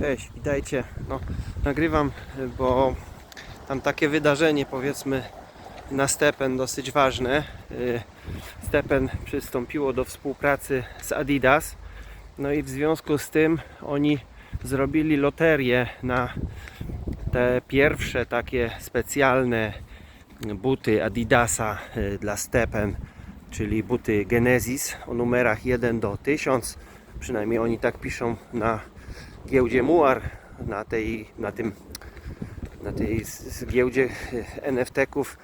Cześć, witajcie. No, nagrywam, bo tam takie wydarzenie powiedzmy na Stepen dosyć ważne. Y, Stepen przystąpiło do współpracy z Adidas. No i w związku z tym oni zrobili loterię na te pierwsze takie specjalne buty Adidasa y, dla Stepen, czyli buty Genesis o numerach 1 do 1000. Przynajmniej oni tak piszą na giełdzie Muar, na tej, na tym, na tej giełdzie e, NFT-ków,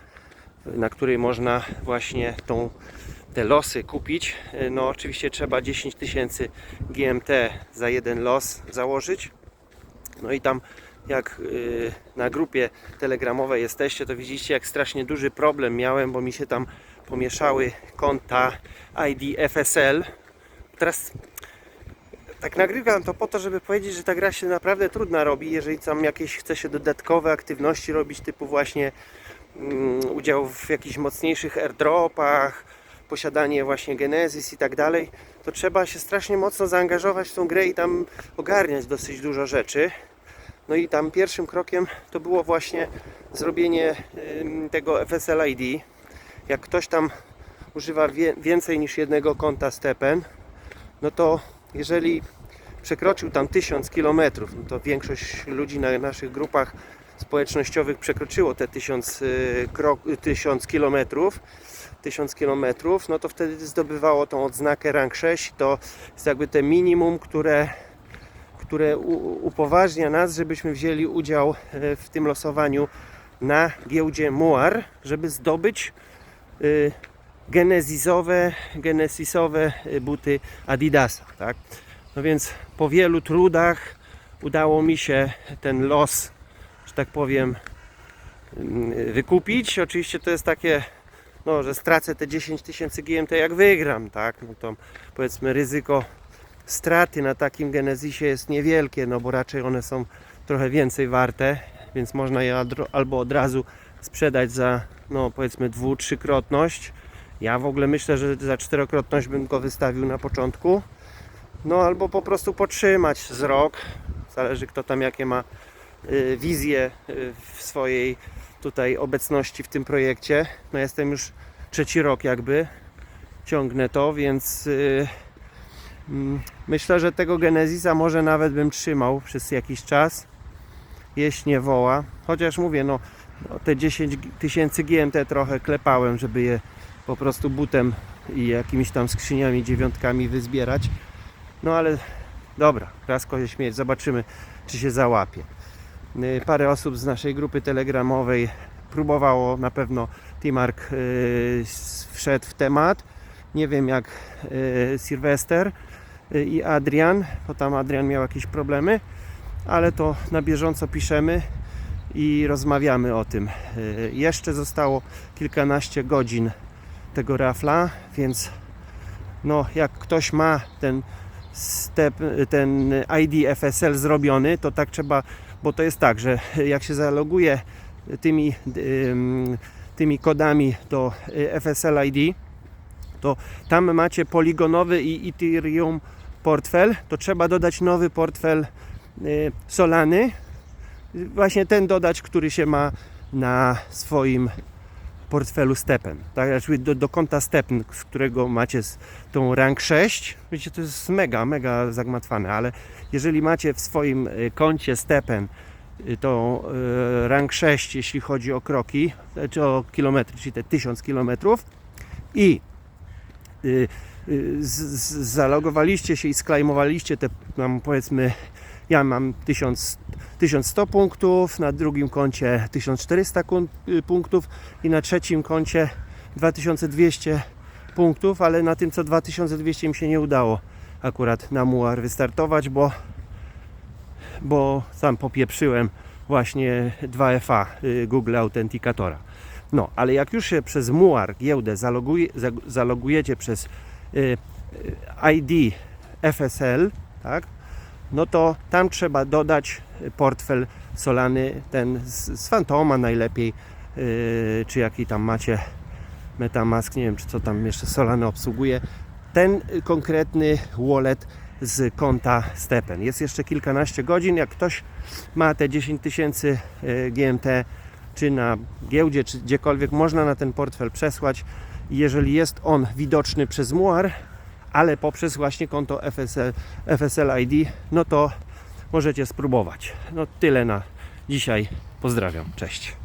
na której można właśnie tą, te losy kupić. E, No oczywiście trzeba 10 tysięcy GMT za jeden los założyć. No i tam jak y, na grupie telegramowej jesteście, to widzicie jak strasznie duży problem miałem, bo mi się tam pomieszały konta ID FSL. Teraz tak nagrywam to po to, żeby powiedzieć, że ta gra się naprawdę trudna robi, jeżeli tam jakieś chce się dodatkowe aktywności robić, typu właśnie mm, udział w jakichś mocniejszych airdropach, posiadanie właśnie Genesis i tak dalej, to trzeba się strasznie mocno zaangażować w tą grę i tam ogarniać dosyć dużo rzeczy. No i tam pierwszym krokiem to było właśnie zrobienie ym, tego FSL ID. Jak ktoś tam używa wie, więcej niż jednego konta Stepen, no to jeżeli przekroczył tam 1000 km, no to większość ludzi na naszych grupach społecznościowych przekroczyło te 1000, y, krok, 1000 km, 1000 km, no to wtedy zdobywało tą odznakę rank 6. To jest jakby te minimum, które, które upoważnia nas, żebyśmy wzięli udział e, w tym losowaniu na giełdzie Muar, żeby zdobyć y, genesisowe, y, buty Adidasa, tak? No więc po wielu trudach udało mi się ten los, że tak powiem, mm, wykupić. Oczywiście to jest takie, no, że stracę te 10 tysięcy GMT jak wygram, tak? No to powiedzmy ryzyko straty na takim Genesisie jest niewielkie, no bo raczej one są trochę więcej warte, więc można je albo od razu sprzedać za, no powiedzmy dwu, trzykrotność. Ja w ogóle myślę, że za czterokrotność bym go wystawił na początku. No albo po prostu potrzymać z. Zależy kto tam jakie ma y, wizje y, w swojej tutaj obecności w tym projekcie. No jestem już trzeci rok jakby. Ciągnę to, więc y, mm, myślę, że tego Genesisa może nawet bym trzymał przez jakiś czas. Jeśli nie woła. Chociaż mówię, no, te 10 tysięcy GMT trochę klepałem, żeby je po prostu butem i jakimiś tam skrzyniami, dziewiątkami wyzbierać. No ale dobra, raz kozie śmieć, zobaczymy czy się załapie. Y, Parę osób z naszej grupy telegramowej próbowało, na pewno Timark y, wszedł w temat. Nie wiem jak y, Sylwester i Adrian, bo tam Adrian miał jakieś problemy, ale to na bieżąco piszemy i rozmawiamy o tym. Jeszcze zostało kilkanaście godzin tego rafla, więc no jak ktoś ma ten step, ten ID FSL zrobiony, to tak trzeba, bo to jest tak, że jak się zaloguje tymi, ym, tymi kodami do y, FSL ID, to tam macie poligonowy i Ethereum portfel, to trzeba dodać nowy portfel y, Solany, właśnie ten dodać, który się ma na swoim portfelu Stepen, tak, znaczy do, do konta Stepen, z którego macie tą rank 6, wiecie, to jest mega, mega zagmatwane, ale jeżeli macie w swoim y, koncie Stepen y, tą y, rank 6, jeśli chodzi o kroki, czy o kilometry, czyli te 1000 kilometrów i zalogowaliście się i sklejmowaliście te, powiedzmy, ja mam 1000, 1100 punktów, na drugim koncie 1400 kun- y, punktów i na trzecim koncie 2200 punktów, ale na tym co 2200 mi się nie udało akurat na Muar wystartować, bo bo sam popieprzyłem właśnie 2FA y, Google Authenticatora. No, ale jak już się przez Muar giełdę zaloguje, za- zalogujecie przez y, ID FSL, tak, no to tam trzeba dodać portfel Solany, ten z, z Fantoma najlepiej, yy, czy jaki tam macie Metamask, nie wiem czy co tam jeszcze Solany obsługuje. Ten konkretny wallet z konta Stepen. Jest jeszcze kilkanaście godzin. Jak ktoś ma te 10 tysięcy e, GMT, czy na giełdzie, czy gdziekolwiek, można na ten portfel przesłać. Jeżeli jest on widoczny przez Muar, ale poprzez właśnie konto FSL, FSL ID, no to możecie spróbować. No tyle na dzisiaj. Pozdrawiam. Cześć.